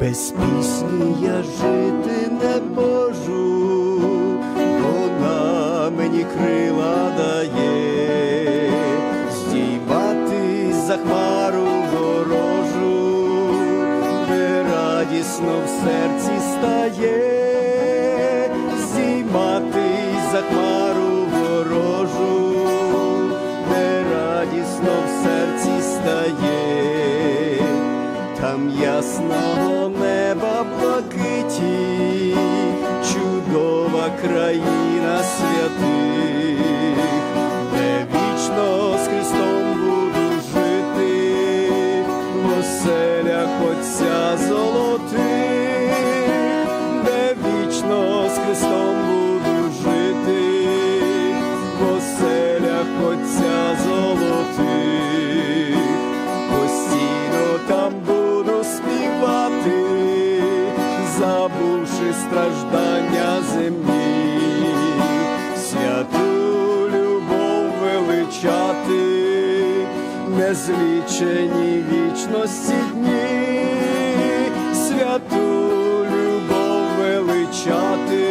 без пісні я жити не можу, вона мені крила дає, здіймати за хмару ворожу, де радісно в серці стає, там ясного неба блакиті, чудова країна святих, де вічно з Христом буду жити, в оселях Отця золотих, забувши страждання земні, святу любов величати, незлічені вічності дні, святу любов величати,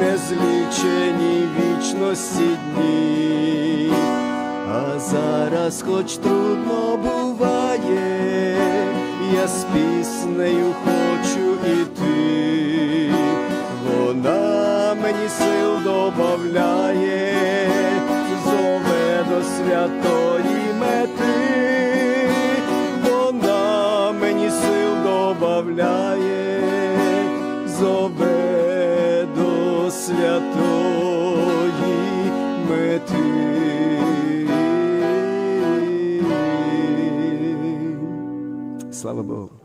незлічені вічності дні. А зараз, хоч трудно буває, я з піснею мені сил добавляє, зове до святої мети, вона мені сил добавляє, зове до святої мети. Слава Богу.